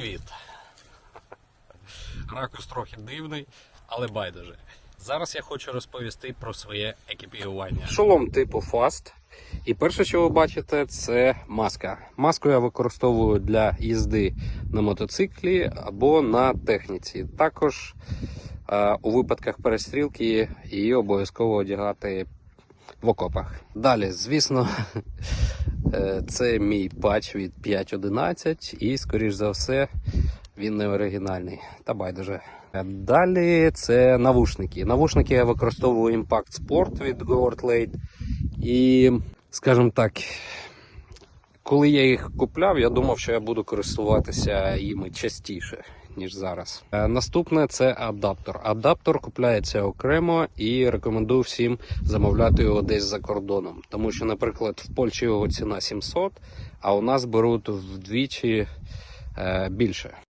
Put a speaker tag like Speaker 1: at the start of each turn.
Speaker 1: Привіт! Ракурс трохи дивний, але байдуже. Зараз я хочу розповісти про своє екіпіювання. Шолом типу Fast. І перше, що ви бачите, це маска. Маску я використовую для їзди на мотоциклі або на техніці. Також е, у випадках перестрілки її обов'язково одягати в окопах. Далі, звісно, е, це мій патч від 5.11 і, скоріш за все, він не оригінальний. Та байдуже. Далі це навушники. Навушники я використовую Impact Sport від Говард І, скажімо так, коли я їх купляв, я думав, що я буду користуватися їми частіше, ніж зараз. Е, Наступне це адаптер. Адаптер купляється окремо і рекомендую всім замовляти його десь за кордоном. Тому що, наприклад, в Польщі його ціна 700, а у нас беруть вдвічі е, більше.